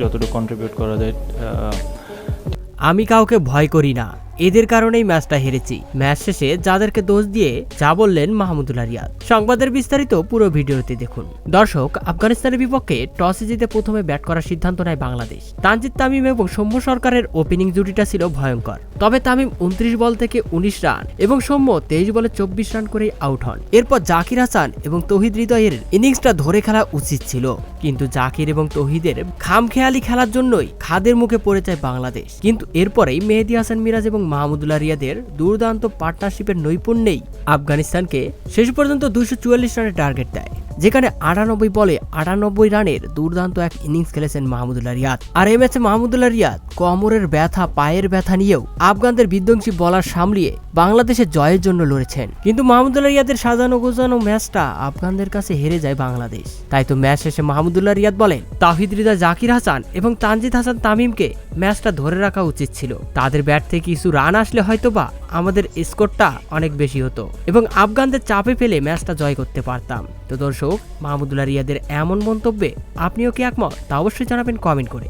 যতটুকু কন্ট্রিবিউট করা যায় আমি কাউকে ভয় করি না। এদের কারণেই ম্যাচটা হেরেছি। ম্যাচ শেষে যাদেরকে দোষ দিয়ে যা বললেন মাহমুদুল্লাহ রিয়াদ সংবাদের বিস্তারিত পুরো ভিডিওতে দেখুন। দর্শক, আফগানিস্তানের বিপক্ষে টসে জিতে প্রথমে ব্যাট করার সিদ্ধান্ত নেয় বাংলাদেশ। তানজিদ তামিম এবং সৌম্য সরকারের ওপেনিং জুটিটা ছিল ভয়ঙ্কর। তবে তামিম উনত্রিশ বল থেকে উনিশ রান এবং সৌম্য তেইশ বলে চব্বিশ রান করেই আউট হন। এরপর জাকির হাসান এবং তহিদ হৃদয়ের ইনিংসটা ধরে খেলা উচিত ছিল। কিন্তু জাকির এবং তহিদের খামখেয়ালি খেলার জন্যই খাদের মুখে পড়ে যায় বাংলাদেশ। কিন্তু এরপরেই মেহেদি হাসান মিরাজ এবং মাহমুদুল্লাহ রিয়াদের দুর্দান্ত পার্টনারশিপের নৈপুণ্যেই আফগানিস্তানকে শেষ পর্যন্ত দুশো চুয়াল্লিশ রানের টার্গেট দেয়। যেখানে আটানব্বই বলে আটানব্বই রানের দুর্দান্ত এক ইনিংস খেলেছেন মাহমুদুল্লাহ রিয়াদ। আর এই ম্যাচে মাহমুদুল্লাহ রিয়াদ কোমরের ব্যথা, পায়ের ব্যথা নিয়েও আফগানদের বিধ্বংসী বলার সামলিয়ে বাংলাদেশের জয়ের জন্য লড়েছেন। কিন্তু মাহমুদুল্লাহ রিয়াদের সাজানো গোজানো ম্যাচটা আফগানদের কাছে হেরে যায় বাংলাদেশ। তাই তো ম্যাচ শেষে মাহমুদুল্লাহ রিয়াদ বলেন, তাহিদ রিদা জাকির হাসান এবং তানজিদ হাসান তামিমকে ম্যাচটা ধরে রাখা উচিত ছিল। তাদের ব্যাট থেকে কিছু রান আসলে হয়তোবা আমাদের স্কোরটা অনেক বেশি হতো এবং আফগানদের চাপে ফেলে ম্যাচটা জয় করতে পারতাম। তো দর্শক, মাহমুদুল্লাহ রিয়াদের এমন মন্তব্যে আপনিও কি একমত? তা অবশ্যই জানাবেন কমেন্ট করে।